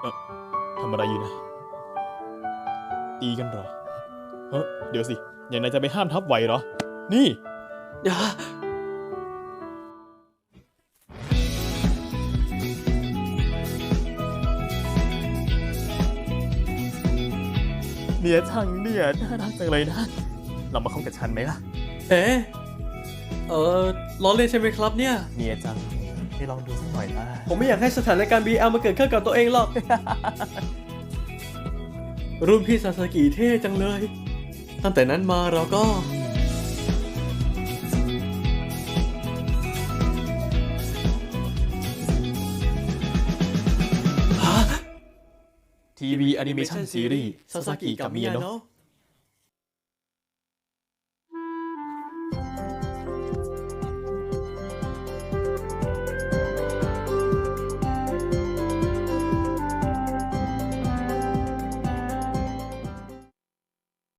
เออทำอะไรอยู่นะ ตีกันเหรอ เฮ้ยเดี๋ยวสิ อย่างนายจะไปห้ามทับไหวเหรอ นี่อย่าเนี่ยช่างเนี่ยน่ารักจังเลยนะ เรามาเข้ากับฉันไหมล่ะ เอ๊ะเออล้อเล่นใช่ไหมครับเนี่ย เนี่ยจัง ให้ลองดูสักหน่อยนะผมไม่อยากให้สถานการณ์ BL มาเกิดขึ้นกับตัวเองหรอก รุ่นพี่ซาสกิเท่จังเลย ตั้งแต่นั้นมาเราก็ ทีวีแอนิเมชันซีรีส์ซาสกิกับมิยาโนะ